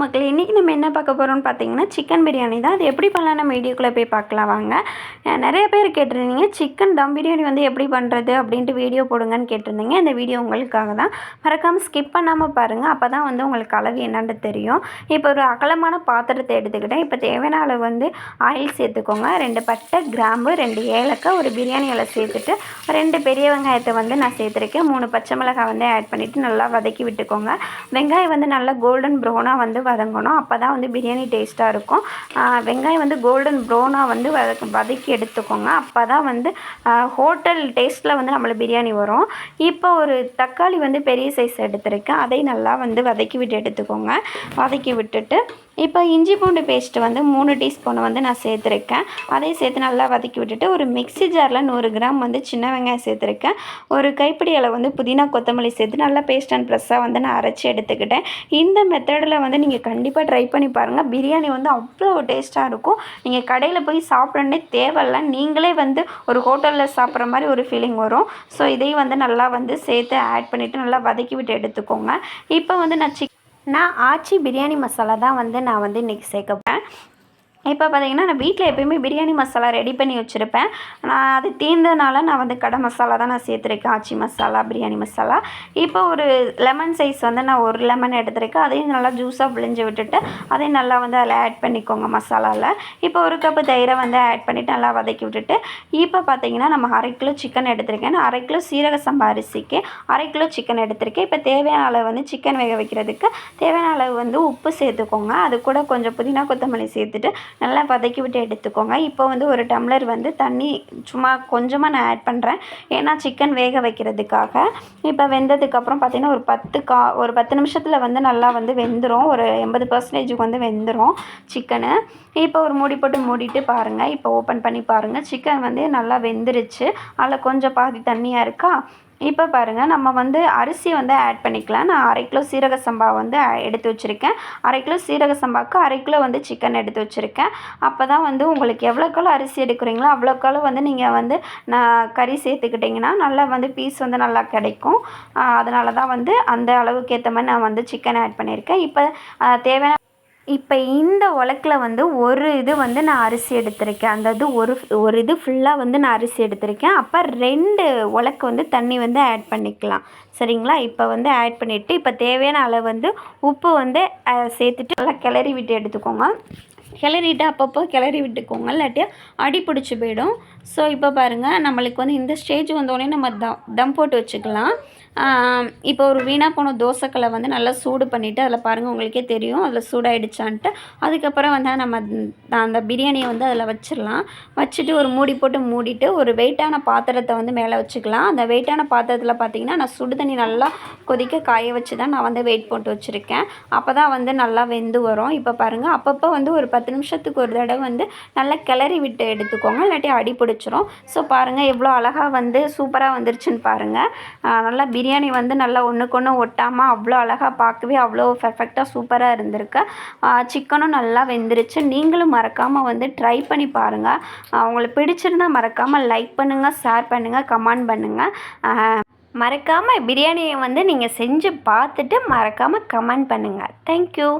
மக்கள் இன்றைக்கி நம்ம என்ன பார்க்க போகிறோம்னு பார்த்தீங்கன்னா சிக்கன் பிரியாணி தான். அது எப்படி பண்ணலாம் நம்ம வீடியோக்குள்ளே போய் பார்க்கலாம் வாங்க. நிறைய பேர் கேட்டிருந்தீங்க சிக்கன் தம் பிரியாணி வந்து எப்படி பண்ணுறது அப்படின்ட்டு வீடியோ போடுங்கன்னு கேட்டிருந்தீங்க. இந்த வீடியோ உங்களுக்காக தான். மறக்காமல் ஸ்கிப் பண்ணாமல் பாருங்கள் அப்போ தான் வந்து உங்களுக்கு அளவு என்னென்னு தெரியும். இப்போ ஒரு அகலமான பாத்திரத்தை எடுத்துக்கிட்டேன். இப்போ தேவையான அளவு வந்து ஆயில் சேர்த்துக்கோங்க. ரெண்டு பட்டை கிராம்பு ரெண்டு ஏலக்காய் ஒரு பிரியாணி இலை சேர்த்துட்டு ரெண்டு பெரிய வெங்காயத்தை வந்து நான் சேர்த்துருக்கேன். மூணு பச்சை மிளகாய் வந்து ஆட் பண்ணிவிட்டு நல்லா வதக்கி விட்டுக்கோங்க. வெங்காயம் வந்து நல்லா கோல்டன் ப்ரௌனாக வந்து வதங்கணும். அப்போ தான் வந்து பிரியாணி டேஸ்ட்டாக இருக்கும். வெங்காயம் வந்து கோல்டன் ப்ரௌனாக வந்து வதக்க வதக்கி எடுத்துக்கோங்க. அப்போ தான் வந்து ஹோட்டல் டேஸ்ட்டில் வந்து நம்மளுக்கு பிரியாணி வரும். இப்போ ஒரு தக்காளி வந்து பெரிய சைஸ் எடுத்திருக்கேன். அதை நல்லா வந்து வதக்கி விட்டு எடுத்துக்கோங்க. வதக்கி விட்டுட்டு இப்போ இஞ்சி பூண்டு பேஸ்ட்டு வந்து மூணு டீஸ்பூன் வந்து நான் சேர்த்துருக்கேன். அதையும் சேர்த்து நல்லா வதக்கி விட்டுட்டு ஒரு மிக்ஸி ஜாரில் நூறு கிராம் வந்து சின்ன வெங்காயம் சேர்த்துருக்கேன். ஒரு கைப்பிடி அளவு வந்து புதினா கொத்தமல்லி சேர்த்து நல்லா பேஸ்ட் அண்ட் ப்ரெஸ்ஸாக வந்து நான் அரைச்சி எடுத்துக்கிட்டேன். இந்த மெத்தடில் வந்து நீங்கள் கண்டிப்பாக ட்ரை பண்ணி பாருங்கள் பிரியாணி வந்து அவ்வளோ டேஸ்ட்டாக இருக்கும். நீங்கள் கடையில் போய் சாப்பிடணுன்னே தேவையில்ல நீங்களே வந்து ஒரு ஹோட்டலில் சாப்பிட்ற மாதிரி ஒரு ஃபீலிங் வரும். ஸோ இதையும் வந்து நல்லா வந்து சேர்த்து ஆட் பண்ணிவிட்டு நல்லா வதக்கி விட்டு எடுத்துக்கோங்க. இப்போ வந்து நான் சிக் நான் ஆச்சி பிரியாணி மசாலா தான் வந்து நான் வந்து இன்றைக்கி சேர்க்க இப்போ பார்த்தீங்கன்னா நான் வீட்டில் எப்பயுமே பிரியாணி மசாலா ரெடி பண்ணி வச்சுருப்பேன். நான் அது தீர்ந்தனால நான் வந்து கடை மசாலா தான் நான் சேர்த்துருக்கேன். ஆச்சி மசாலா பிரியாணி மசாலா. இப்போ ஒரு லெமன் சைஸ் வந்து நான் ஒரு லெமன் எடுத்துருக்கேன். அதையும் நல்லா ஜூஸாக பிழிஞ்சு விட்டுட்டு அதையும் நல்லா வந்து அதில் ஆட் பண்ணிக்கோங்க மசாலாவில் இப்போ ஒரு கப்பு தயிரை வந்து ஆட் பண்ணிவிட்டு நல்லா வதக்கி விட்டுட்டு இப்போ பார்த்தீங்கன்னா நம்ம அரை கிலோ சிக்கன் எடுத்திருக்கேன். அரை கிலோ சீரக சம்பா அரிசிக்கு அரை கிலோ சிக்கன் எடுத்திருக்கேன். இப்போ தேவையான அளவு வந்து சிக்கன் வேக வைக்கிறதுக்கு தேவையான அளவு வந்து உப்பு சேர்த்துக்கோங்க. அது கூட கொஞ்சம் புதினா கொத்தமல்லி சேர்த்துட்டு நல்லா வதக்கி விட்டு எடுத்துக்கோங்க. இப்போ வந்து ஒரு டம்ளர் வந்து தண்ணி சும்மா கொஞ்சமாக நான் ஆட் பண்ணுறேன் ஏன்னா சிக்கன் வேக வைக்கிறதுக்காக. இப்போ வெந்ததுக்கப்புறம் பார்த்திங்கன்னா ஒரு பத்து கா ஒரு பத்து நிமிஷத்தில் வந்து நல்லா வந்து வெந்துடும் ஒரு எண்பது பர்சன்டேஜுக்கு வந்து வெந்துடும் சிக்கனு இப்போ ஒரு மூடி போட்டு மூடிட்டு பாருங்கள் இப்போ ஓப்பன் பண்ணி பாருங்கள் சிக்கன் வந்து நல்லா வெந்துருச்சு. அதில் கொஞ்சம் பாதி தண்ணியாக இருக்கா? இப்போ பாருங்கள் நம்ம வந்து அரிசி வந்து ஆட் பண்ணிக்கலாம். நான் அரை கிலோ சீரக சம்பா வந்து எடுத்து வச்சுருக்கேன். அரை கிலோ சீரக சம்பாவுக்கு அரை கிலோ வந்து சிக்கன் எடுத்து வச்சுருக்கேன். அப்போ தான் வந்து உங்களுக்கு எவ்வளோக்காலும் அரிசி எடுக்கிறீங்களோ அவ்வளோக்காலும் வந்து நீங்கள் வந்து நான் கறி சேர்த்துக்கிட்டிங்கன்னா நல்லா வந்து பீஸ் வந்து நல்லா கிடைக்கும். அதனால தான் வந்து அந்த அளவுக்கு ஏற்ற மாதிரி நான் வந்து சிக்கன் ஆட் பண்ணியிருக்கேன். இப்போ தேவையான இப்போ இந்த உலக்கில் வந்து ஒரு இது வந்து நான் அரிசி எடுத்திருக்கேன். அந்த இது ஒரு ஒரு இது ஃபுல்லாக வந்து நான் அரிசி எடுத்திருக்கேன். அப்போ ரெண்டு உலக்கு வந்து தண்ணி வந்து ஆட் பண்ணிக்கலாம். சரிங்களா? இப்போ வந்து ஆட் பண்ணிவிட்டு இப்போ தேவையான அளவு வந்து உப்பு வந்து சேர்த்துட்டு நல்லா கிளறி விட்டு எடுத்துக்கோங்க. கிளறிட்டு அப்பப்போ கிளறி விட்டுக்கோங்க. இல்லாட்டி அடி பிடிச்சி போயிடும். ஸோ இப்போ பாருங்கள் நம்மளுக்கு வந்து இந்த ஸ்டேஜ் வந்தோடனே நம்ம தம் தம் போட்டு வச்சுக்கலாம். இப்போ ஒரு வீணாக போன தோசைக்கல்லை வந்து நல்லா சூடு பண்ணிவிட்டு அதில் பாருங்கள் உங்களுக்கே தெரியும். அதில் சூடாயிடுச்சான்ட்டு. அதுக்கப்புறம் வந்து நம்ம அந்த பிரியாணியை வந்து அதில் வச்சிடலாம். வச்சுட்டு ஒரு மூடி போட்டு மூடிட்டு ஒரு வெயிட்டான பாத்திரத்தை வந்து மேலே வச்சுக்கலாம். அந்த வெயிட்டான பாத்திரத்தில் பார்த்தீங்கன்னா நான் சுடு தண்ணி நல்லா கொதிக்க காய வச்சு தான் நான் வந்து வெயிட் போட்டு வச்சுருக்கேன். அப்போ தான் வந்து நல்லா வெந்து வரும். இப்போ பாருங்கள் அப்பப்போ வந்து ஒரு பத்து நிமிஷத்துக்கு ஒரு தடவை வந்து நல்லா கிளறி விட்டு எடுத்துக்கோங்க. இல்லாட்டி அடி பிடிச்சிரும். ஸோ பாருங்கள் எவ்வளோ அழகாக வந்து சூப்பராக வந்துருச்சுன்னு பாருங்கள் நல்லா நல்லா பிரியாணி வந்து நல்லா ஒன்றுக்கொன்று ஒட்டாமல் அவ்வளோ அழகாக பார்க்கவே அவ்வளோ பெர்ஃபெக்டாக சூப்பராக இருந்திருக்கு. சிக்கனும் நல்லா வெந்துருச்சு. நீங்களும் மறக்காமல் வந்து ட்ரை பண்ணி பாருங்கள் உங்களுக்கு பிடிச்சிருந்தா மறக்காமல் லைக் பண்ணுங்கள் ஷேர் பண்ணுங்கள் கமெண்ட் பண்ணுங்கள் மறக்காமல் பிரியாணியை வந்து நீங்கள் செஞ்சு பார்த்துட்டு மறக்காமல் கமெண்ட் பண்ணுங்கள் தேங்க்யூ